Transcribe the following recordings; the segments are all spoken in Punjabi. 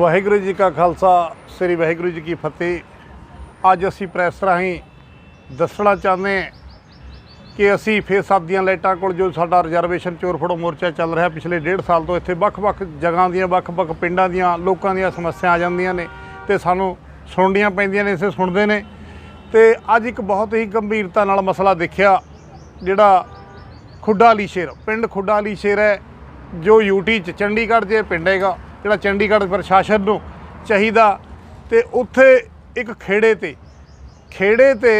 ਵਾਹਿਗੁਰੂ ਜੀ ਕਾ ਖਾਲਸਾ, ਸ੍ਰੀ ਵਾਹਿਗੁਰੂ ਜੀ ਕੀ ਫਤਿਹ। ਅੱਜ ਅਸੀਂ ਪ੍ਰੈਸ ਰਾਹੀਂ ਦੱਸਣਾ ਚਾਹੁੰਦੇ ਕਿ ਅਸੀਂ ਫੇਰ ਸਾਹਿਬ ਦੀਆਂ ਲਾਈਟਾਂ ਕੋਲ ਜੋ ਸਾਡਾ ਰਿਜ਼ਰਵੇਸ਼ਨ ਚੋਰ ਫੜੋ ਮੋਰਚਾ ਚੱਲ ਰਿਹਾ, ਪਿਛਲੇ ਡੇਢ ਸਾਲ ਤੋਂ ਇੱਥੇ ਵੱਖ-ਵੱਖ ਜਗ੍ਹਾ ਦੀਆਂ, ਵੱਖ-ਵੱਖ ਪਿੰਡਾਂ ਦੀਆਂ ਲੋਕਾਂ ਦੀਆਂ ਸਮੱਸਿਆ ਆ ਜਾਂਦੀਆਂ ਨੇ ਤੇ ਸਾਨੂੰ ਸੁਣਨੀਆਂ ਪੈਂਦੀਆਂ ਨੇ, ਇਸੇ ਸੁਣਦੇ ਨੇ। ਤੇ ਅੱਜ ਇੱਕ ਬਹੁਤ ਹੀ ਗੰਭੀਰਤਾ ਨਾਲ ਮਸਲਾ ਦੇਖਿਆ, ਜਿਹੜਾ ਖੁੱਡਾ ਵਾਲੀ ਸ਼ੇਰ, ਪਿੰਡ ਖੁੱਡਾ ਵਾਲੀ ਸ਼ੇਰ ਹੈ, ਜੋ ਯੂਟੀ ਚ ਚੰਡੀਗੜ੍ਹ ਦੇ ਪਿੰਡ ਹੈਗਾ। ਜਿਹੜਾ ਚੰਡੀਗੜ੍ਹ ਪ੍ਰਸ਼ਾਸਨ ਨੂੰ ਚਾਹੀਦਾ ਤੇ ਉੱਥੇ ਇੱਕ ਖੇੜੇ ਤੇ ਖੇੜੇ ਤੇ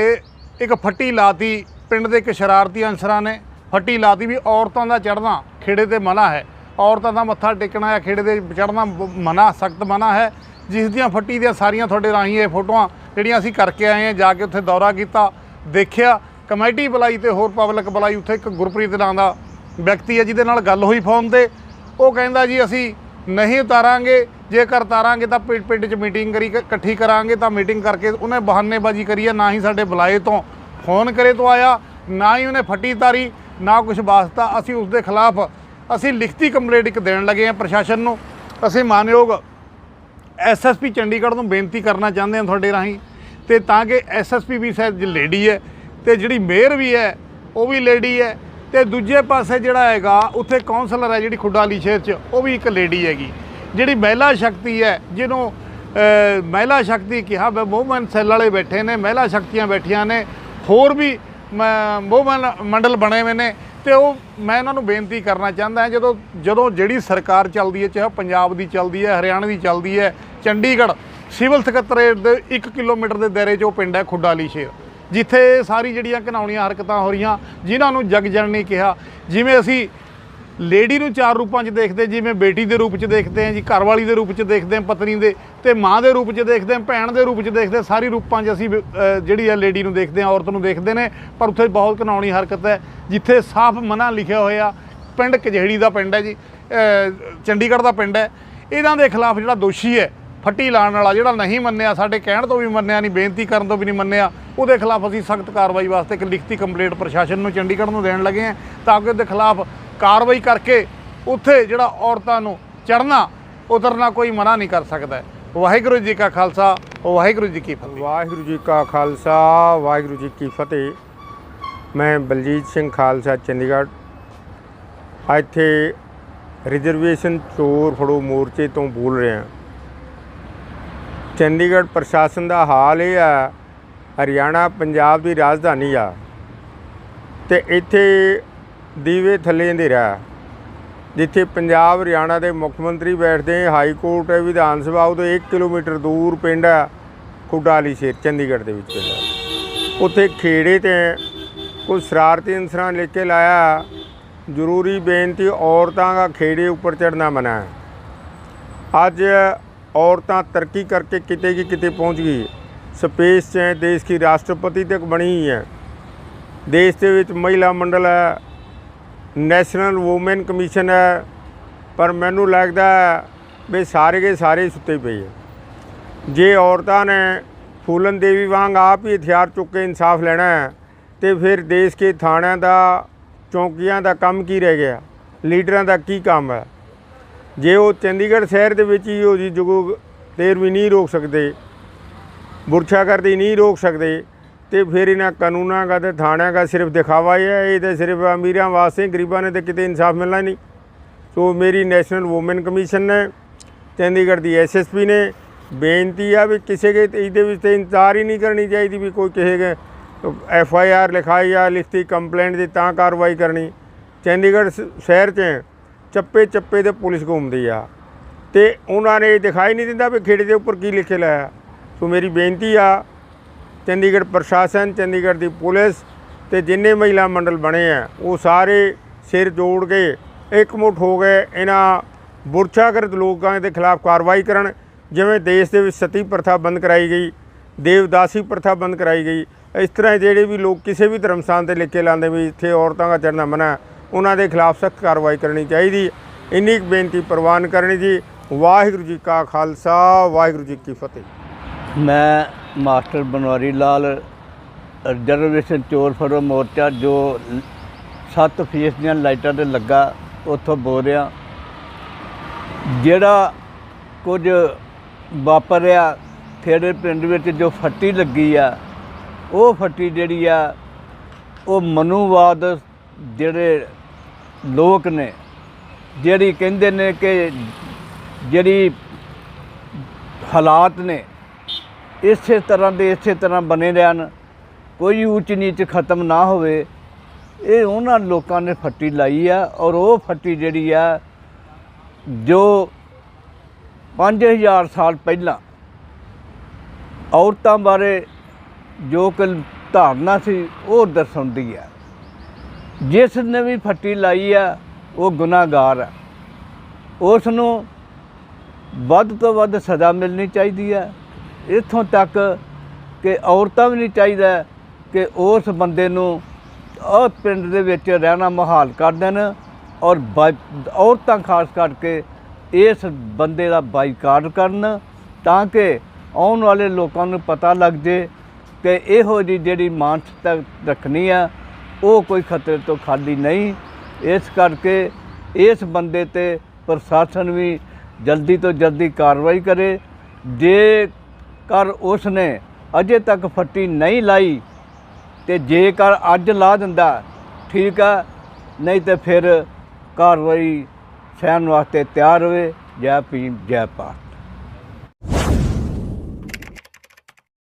ਇੱਕ ਫੱਟੀ ਲਾਤੀ ਪਿੰਡ ਦੇ ਇੱਕ ਸ਼ਰਾਰਤੀ ਅਨਸਰਾਂ ਨੇ। ਫੱਟੀ ਲਾਤੀ ਵੀ ਔਰਤਾਂ ਦਾ ਚੜ੍ਹਨਾ ਖੇੜੇ ਤੇ ਮਨਾ ਹੈ। ਔਰਤਾਂ ਦਾ ਮੱਥਾ ਟੇਕਣਾ ਜਾਂ ਖੇੜੇ ਦੇ ਚੜ੍ਹਨਾ ਮਨਾ, ਸਖਤ ਮਨਾ ਹੈ। ਜਿਸ ਦੀਆਂ ਫੱਟੀ ਦੀਆਂ ਸਾਰੀਆਂ ਤੁਹਾਡੇ ਰਾਹੀਂ ਇਹ ਫੋਟੋਆਂ ਜਿਹੜੀਆਂ ਅਸੀਂ ਕਰਕੇ ਆਏ ਹਾਂ, ਜਾ ਕੇ ਉੱਥੇ ਦੌਰਾ ਕੀਤਾ, ਦੇਖਿਆ, ਕਮੇਟੀ ਬੁਲਾਈ ਤੇ ਹੋਰ ਪਬਲਿਕ ਬੁਲਾਈ। ਉੱਥੇ ਇੱਕ ਗੁਰਪ੍ਰੀਤ ਨਾਂ ਦਾ ਵਿਅਕਤੀ ਹੈ ਜਿਹਦੇ ਨਾਲ ਗੱਲ ਹੋਈ ਫੋਨ ਤੇ। ਉਹ ਕਹਿੰਦਾ ਜੀ, ਅਸੀਂ ਨਹੀਂ ਉਤਾਰਾਂਗੇ, ਜੇਕਰ ਉਤਾਰਾਂਗੇ ਤਾਂ ਪਿੰਡ ਪਿੰਡ 'ਚ ਮੀਟਿੰਗ ਕਰੀ ਇਕੱਠੀ ਕਰਾਂਗੇ ਤਾਂ ਮੀਟਿੰਗ ਕਰਕੇ ਉਹਨੇ ਬਹਾਨੇਬਾਜ਼ੀ ਕਰੀ ਹੈ ਨਾ ਹੀ ਸਾਡੇ ਬੁਲਾਏ ਤੋਂ। ਫੋਨ ਕਰੇ ਤੋਂ ਆਇਆ, ਨਾ ਹੀ ਉਹਨੇ ਫੱਟੀ ਤਾਰੀ ਨਾ ਕੁਝ ਵਾਸਤਾ। ਅਸੀਂ ਉਸ ਦੇ ਖਿਲਾਫ, ਅਸੀਂ ਲਿਖਤੀ ਕੰਪਲੇਂਟ ਇੱਕ ਦੇਣ ਲੱਗੇ ਹਾਂ ਪ੍ਰਸ਼ਾਸਨ ਨੂੰ। ਅਸੀਂ ਮਾਨਯੋਗ ਐਸਐਸਪੀ ਚੰਡੀਗੜ੍ਹ ਨੂੰ ਬੇਨਤੀ ਕਰਨਾ ਚਾਹੁੰਦੇ ਹਾਂ ਤੁਹਾਡੇ ਰਾਹੀਂ। ਤੇ ਤਾਂ ਕਿ ਐਸਐਸਪੀ ਵੀ ਸ਼ਾਇਦ ਲੇਡੀ ਹੈ, ਤੇ ਜਿਹੜੀ ਮੇਅਰ ਵੀ ਹੈ, ਉਹ ਵੀ ਲੇਡੀ ਹੈ। ਤੇ ਦੂਜੇ ਪਾਸੇ ਜਿਹੜਾ ਹੈਗਾ, ਉੱਥੇ ਕਾਉਂਸਲਰ ਹੈ ਜਿਹੜੀ ਖੁੱਡਾ ਸ਼ਹਿਰ 'ਚ, ਉਹ ਵੀ ਇੱਕ ਲੇਡੀ ਹੈਗੀ। ਜਿਹੜੀ ਮਹਿਲਾ ਸ਼ਕਤੀ ਹੈ, ਜਿਹਨੂੰ ਮਹਿਲਾ ਸ਼ਕਤੀ ਕਿਹਾ ਵੂਮਨ ਸੈੱਲ ਵਾਲੇ ਬੈਠੇ ਨੇ, ਮਹਿਲਾ ਸ਼ਕਤੀਆਂ ਬੈਠੀਆਂ ਨੇ, ਹੋਰ ਵੀ ਵੂਮਨ ਮੰਡਲ ਬਣੇ ਹੋਏ ਨੇ, ਤੇ ਉਹ, ਮੈਂ ਉਹਨਾਂ ਨੂੰ ਬੇਨਤੀ ਕਰਨਾ ਚਾਹੁੰਦਾ ਜਦੋਂ ਜਦੋਂ ਜਿਹੜੀ ਸਰਕਾਰ ਚੱਲਦੀ ਹੈ, ਚਾਹੇ ਉਹ ਪੰਜਾਬ ਦੀ ਚੱਲਦੀ ਹੈ, ਹਰਿਆਣਾ ਦੀ ਚੱਲਦੀ ਹੈ, ਚੰਡੀਗੜ੍ਹ, ਸਿਵਲ ਸਕੱਤਰੇਟ ਦੇ 1 ਕਿਲੋਮੀਟਰ ਦੇ ਦਾਇਰੇ 'ਚ ਉਹ ਪਿੰਡ ਹੈ ਖੁੱਡਾ ਵਾਲੀ ਸ਼ੇਰ ਜਿੱਥੇ ਸਾਰੀ ਜਿਹੜੀਆਂ ਘਿਨਾਉਣੀਆਂ ਹਰਕਤਾਂ ਹੋ ਰਹੀਆਂ ਜਿਨ੍ਹਾਂ ਨੂੰ ਜਗ ਜਨਨੀ ਕਿਹਾ। ਜਿਵੇਂ ਅਸੀਂ ਲੇਡੀ ਨੂੰ ਚਾਰ ਰੂਪਾਂ 'ਚ ਦੇਖਦੇ ਜਿਵੇਂ ਬੇਟੀ ਦੇ ਰੂਪ 'ਚ ਦੇਖਦੇ ਹਾਂ ਜੀ ਘਰਵਾਲੀ ਦੇ ਰੂਪ 'ਚ ਦੇਖਦੇ ਹਾਂ ਪਤਨੀ ਦੇ ਤੇ ਮਾਂ ਦੇ ਰੂਪ 'ਚ ਦੇਖਦੇ ਹਾਂ ਭੈਣ ਦੇ ਰੂਪ 'ਚ ਦੇਖਦੇ ਹਾਂ, ਸਾਰੀ ਰੂਪਾਂ 'ਚ ਅਸੀਂ ਜਿਹੜੀ ਹੈ ਲੇਡੀ ਨੂੰ ਦੇਖਦੇ ਹਾਂ ਔਰਤ ਨੂੰ ਦੇਖਦੇ ਨੇ। ਪਰ ਉੱਥੇ ਬਹੁਤ ਘਿਨਾਉਣੀ ਹਰਕਤ ਹੈ ਜਿੱਥੇ ਸਾਫ਼ ਮਨਾ ਲਿਖਿਆ ਹੋਇਆ ਪਿੰਡ ਕਜੇੜੀ ਦਾ ਪਿੰਡ ਹੈ ਜੀ ਚੰਡੀਗੜ੍ਹ ਦਾ ਪਿੰਡ ਹੈ। ਇਹਨਾਂ ਦੇ ਖਿਲਾਫ ਜਿਹੜਾ ਦੋਸ਼ੀ ਹੈ ਫੱਟੀ ਲਾਉਣ ਵਾਲਾ ਜਿਹੜਾ ਨਹੀਂ ਮੰਨਿਆ, ਸਾਡੇ ਕਹਿਣ ਤੋਂ ਵੀ ਮੰਨਿਆ ਨਹੀਂ, ਬੇਨਤੀ ਕਰਨ ਤੋਂ ਵੀ ਨਹੀਂ ਮੰਨਿਆ, ਉਹਦੇ ਖਿਲਾਫ ਅਸੀਂ ਸਖਤ ਕਾਰਵਾਈ ਵਾਸਤੇ ਇੱਕ ਲਿਖਤੀ ਕੰਪਲੇਂਟ ਪ੍ਰਸ਼ਾਸਨ ਨੂੰ ਚੰਡੀਗੜ੍ਹ ਨੂੰ ਦੇਣ ਲੱਗੇ ਹਾਂ ਤਾਂ ਕਿ ਉਹਦੇ ਖਿਲਾਫ ਕਾਰਵਾਈ ਕਰਕੇ ਉੱਥੇ ਜਿਹੜਾ ਔਰਤਾਂ ਨੂੰ ਚੜ੍ਹਨਾ, ਉਤਰਨਾ ਕੋਈ ਮਨਾ ਨਹੀਂ ਕਰ ਸਕਦਾ ਵਾਹਿਗੁਰੂ ਜੀ ਕਾ ਖਾਲਸਾ, ਵਾਹਿਗੁਰੂ ਜੀ ਕੀ ਫਤਿਹ। ਵਾਹਿਗੁਰੂ ਜੀ ਕਾ ਖਾਲਸਾ, ਵਾਹਿਗੁਰੂ ਜੀ ਕੀ ਫਤਿਹ। ਮੈਂ ਬਲਜੀਤ ਸਿੰਘ ਖਾਲਸਾ, ਚੰਡੀਗੜ੍ਹ। ਇੱਥੇ ਰਿਜ਼ਰਵੇਸ਼ਨ ਚੋਰ ਫੜੋ ਮੋਰਚੇ ਤੋਂ ਬੋਲ ਰਿਹਾ। ਚੰਡੀਗੜ੍ਹ ਪ੍ਰਸ਼ਾਸਨ ਦਾ ਹਾਲ ਇਹ ਆ, ਹਰਿਆਣਾ, ਪੰਜਾਬ ਦੀ ਰਾਜਧਾਨੀ ਆ, ਤੇ ਇੱਥੇ ਦੀਵੇ ਥੱਲੇ ਅੰਧੇਰਾ ਜਿੱਥੇ ਪੰਜਾਬ, ਹਰਿਆਣਾ ਦੇ ਮੁੱਖ ਮੰਤਰੀ ਬੈਠਦੇ ਹਾਈ ਕੋਰਟ ਹੈ ਵਿਧਾਨ ਸਭਾ ਉਹ ਤੋਂ 1 ਕਿਲੋਮੀਟਰ ਦੂਰ ਪਿੰਡ ਹੈ ਕੁਡਾਲੀ ਸ਼ੇਰ, ਚੰਡੀਗੜ੍ਹ ਦੇ ਵਿੱਚ ਪਿੰਡ ਉੱਥੇ ਖੇੜੇ ਤੇ ਕੋਈ ਸ਼ਰਾਰਤੀ ਅਨਸਰਾਂ ਲਿਖ ਕੇ ਲਾਇਆ, ਜ਼ਰੂਰੀ ਬੇਨਤੀ ਔਰਤਾਂ ਦਾ ਖੇੜੇ ਉੱਪਰ ਚੜਨਾ ਮਨਾ ਹੈ। ਅੱਜ ਔਰਤਾਂ ਤਰੱਕੀ ਕਰਕੇ ਕਿਤੇ ਕੀ ਕਿਤੇ ਪਹੁੰਚ ਗਈ ਸਪੇਸ 'ਚ ਹੈ ਦੇਸ਼ ਦੀ ਰਾਸ਼ਟਰਪਤੀ ਤੱਕ ਬਣੀ ਹੈ। ਦੇਸ਼ ਦੇ ਵਿੱਚ ਮਹਿਲਾ ਮੰਡਲ ਹੈ, ਨੈਸ਼ਨਲ ਵੂਮਨ ਕਮਿਸ਼ਨ ਹੈ, ਪਰ ਮੈਨੂੰ ਲੱਗਦਾ ਹੈ ਵੀ ਸਾਰੇ ਕੇ ਸਾਰੇ ਸੁੱਤੇ ਪਏ ਹੈ। ਜੇ ਔਰਤਾਂ ਨੇ ਫੂਲਨ ਦੇਵੀ ਵਾਂਗ ਆਪ ਹੀ ਹਥਿਆਰ ਚੁੱਕ ਕੇ ਇਨਸਾਫ ਲੈਣਾ ਹੈ, ਤੇ ਫਿਰ ਦੇਸ਼ ਕੇ ਥਾਣਿਆਂ ਦਾ, ਚੌਂਕੀਆਂ ਦਾ ਕੰਮ ਕੀ ਰਹਿ ਗਿਆ? ਲੀਡਰਾਂ ਦਾ ਕੀ ਕੰਮ ਹੈ? ਜੇ ਉਹ ਚੰਡੀਗੜ੍ਹ ਸ਼ਹਿਰ ਦੇ ਵਿੱਚ ਹੀ ਉਹਦੀ ਜੁਗੋ ਦੇਰ ਵੀ ਨਹੀਂ ਰੋਕ ਸਕਦੇ ਬੁਰਛਾ ਕਰਦੀ ਨਹੀਂ ਰੋਕ ਸਕਦੇ, ਤੇ ਫਿਰ ਇਹਨਾਂ ਕਾਨੂੰਨਾਂ ਦਾ ਤੇ ਥਾਣਿਆਂ ਦਾ ਸਿਰਫ ਦਿਖਾਵਾ ਹੀ ਹੈ, ਇਹ ਤਾਂ ਸਿਰਫ ਅਮੀਰਾਂ ਵਾਸਤੇ ਗਰੀਬਾਂ ਨੇ ਤੇ ਕਿਤੇ ਇਨਸਾਫ ਮਿਲਣਾ ਨਹੀਂ। ਸੋ ਮੇਰੀ ਨੈਸ਼ਨਲ ਵੂਮਨ ਕਮਿਸ਼ਨ ਨੇ, ਚੰਡੀਗੜ੍ਹ ਦੀ ਐਸਐਸਪੀ ਨੇ ਬੇਨਤੀ ਆ ਵੀ ਕਿਸੇ ਕੇ ਇਹਦੇ ਵਿੱਚ ਤੇ ਇੰਤਜ਼ਾਰ ਹੀ ਨਹੀਂ ਕਰਨੀ ਚਾਹੀਦੀ ਵੀ ਕੋਈ ਕਿਸੇ ਐਫ ਆਈ ਆਰ ਲਿਖਾਈ ਜਾਂ ਲਿਖਤੀ ਕੰਪਲੇਂਟ ਦੀ ਤਾਂ ਕਾਰਵਾਈ ਕਰਨੀ। ਚੰਡੀਗੜ੍ਹ ਸ- ਸ਼ਹਿਰ 'ਚ ਚੱਪੇ ਚੱਪੇ ਤੇ ਪੁਲਿਸ ਘੁੰਮਦੀ ਆ। ਤੇ ਉਹਨਾਂ ਨੇ ਇਹ ਦਿਖਾਈ ਨਹੀਂ ਦਿੰਦਾ ਵੀ ਖੇੜੇ ਦੇ ਉੱਪਰ ਕੀ ਲਿਖੇ ਲਾਇਆ ਸੋ ਮੇਰੀ ਬੇਨਤੀ ਆ ਚੰਡੀਗੜ੍ਹ ਪ੍ਰਸ਼ਾਸਨ ਚੰਡੀਗੜ੍ਹ ਦੀ ਪੁਲਿਸ ਤੇ ਜਿੰਨੇ ਮਹਿਲਾ ਮੰਡਲ ਬਣੇ ਆ ਉਹ ਸਾਰੇ ਸਿਰ ਜੋੜ ਕੇ ਇਕਮੁੱਠ ਹੋ ਗਏ ਇਹਨਾਂ ਬੁਰਛਾਗਰਦ ਲੋਕਾਂ ਦੇ ਖਿਲਾਫ ਕਾਰਵਾਈ ਕਰਨ ਜਿਵੇਂ ਦੇਸ਼ ਦੇ ਵਿੱਚ ਸਤੀ ਪ੍ਰਥਾ ਬੰਦ ਕਰਾਈ ਗਈ ਦੇਵਦਾਸੀ ਪ੍ਰਥਾ ਬੰਦ ਕਰਾਈ ਗਈ। ਇਸ ਤਰ੍ਹਾਂ ਜਿਹੜੇ ਵੀ ਲੋਕ ਕਿਸੇ ਵੀ ਧਰਮ ਸਥਾਨ ਤੇ ਲਿਖ ਕੇ ਲਾਉਂਦੇ ਵੀ ਇੱਥੇ ਔਰਤਾਂ ਦਾ ਚੜ੍ਹਨਾ ਮਨਾ ਹੈ, ਉਹਨਾਂ ਦੇ ਖਿਲਾਫ ਸਖਤ ਕਾਰਵਾਈ ਕਰਨੀ ਚਾਹੀਦੀ। ਇੰਨੀ ਕੁ ਬੇਨਤੀ ਪ੍ਰਵਾਨ ਕਰਨੀ ਜੀ। ਵਾਹਿਗੁਰੂ ਜੀ ਕਾ ਖਾਲਸਾ, ਵਾਹਿਗੁਰੂ ਜੀ ਕੀ ਫਤਿਹ। ਮੈਂ ਮਾਸਟਰ ਬਨਵਾਰੀ ਲਾਲ ਰਿਜ਼ਰਵੇਸ਼ਨ ਚੋਰ ਫੜੋ ਮੋਰਚਾ, ਜੋ 7 ਫੇਸ ਦੀਆਂ ਲਾਈਟਾਂ ਤੇ ਲੱਗਾ, ਉੱਥੋਂ ਬੋਲ ਰਿਹਾ। ਜਿਹੜਾ ਕੁਝ ਵਾਪਰਿਆ ਖੇੜੇ ਪਿੰਡ ਵਿੱਚ ਜੋ ਫੱਟੀ ਲੱਗੀ ਆ, ਉਹ ਫੱਟੀ ਜਿਹੜੀ ਆ, ਉਹ ਮਨੂਵਾਦ ਜਿਹੜੇ ਲੋਕ ਨੇ, ਜਿਹੜੀ ਕਹਿੰਦੇ ਨੇ ਕਿ ਜਿਹੜੀ ਹਾਲਾਤ ਨੇ, ਇਸੇ ਤਰ੍ਹਾਂ ਦੇ ਇਸੇ ਤਰ੍ਹਾਂ ਬਣੇ ਰਹਿਣ, ਕੋਈ ਉੱਚ ਨੀਚ ਖਤਮ ਨਾ ਹੋਵੇ, ਇਹ ਉਹਨਾਂ ਲੋਕਾਂ ਨੇ ਫੱਟੀ ਲਾਈ ਆ ਔਰ ਉਹ ਫੱਟੀ ਜਿਹੜੀ ਆ, ਜੋ 5000 ਸਾਲ ਪਹਿਲਾਂ ਔਰਤਾਂ ਬਾਰੇ ਜੋ ਕਿ ਧਾਰਨਾ ਸੀ ਉਹ ਦਰਸਾਉਂਦੀ ਆ। ਜਿਸ ਨੇ ਵੀ ਫੱਟੀ ਲਾਈ ਆ, ਉਹ ਗੁਨਾਹਗਾਰ ਆ। ਉਸ ਨੂੰ ਵੱਧ ਤੋਂ ਵੱਧ ਸਜ਼ਾ ਮਿਲਣੀ ਚਾਹੀਦੀ ਹੈ ਇੱਥੋਂ ਤੱਕ ਕਿ ਔਰਤਾਂ ਵੀ ਨਹੀਂ ਚਾਹੀਦਾ ਕਿ ਉਸ ਬੰਦੇ ਨੂੰ ਉਹ ਪਿੰਡ ਦੇ ਵਿੱਚ ਰਹਿਣਾ ਮਹਾਲ ਕਰ ਦੇਣ ਔਰ ਬਾਈ- ਔਰਤਾਂ ਖਾਸ ਕਰਕੇ ਇਸ ਬੰਦੇ ਦਾ ਬਾਈਕਾਟ ਕਰਨ ਤਾਂ ਕਿ ਆਉਣ ਵਾਲੇ ਲੋਕਾਂ ਨੂੰ ਪਤਾ ਲੱਗ ਜੇ ਕਿ ਇਹੋ ਜਿਹੀ ਜਿਹੜੀ ਮਾਨਸਿਕਤਾ ਰੱਖਣੀ ਆ ਉਹ ਕੋਈ ਖਤਰੇ ਤੋਂ ਖਾਲੀ ਨਹੀਂ। ਇਸ ਕਰਕੇ ਇਸ ਬੰਦੇ ਤੇ ਪ੍ਰਸ਼ਾਸਨ ਵੀ ਜਲਦੀ ਤੋਂ ਜਲਦੀ ਕਾਰਵਾਈ ਕਰੇ। ਜੇ ਜੇਕਰ ਉਸ ਨੇ ਅਜੇ ਤੱਕ ਫੱਟੀ ਨਹੀਂ ਲਾਈ, ਤੇ ਜੇਕਰ ਅੱਜ ਲਾ ਦਿੰਦਾ, ਠੀਕ ਆ, ਨਹੀਂ ਤੇ ਫਿਰ ਕਾਰਵਾਈ ਸਹਿਣ ਵਾਸਤੇ ਤਿਆਰ ਹੋਵੇ। ਜੈ ਭੀਮ, ਜੈ ਭਾਰਤ।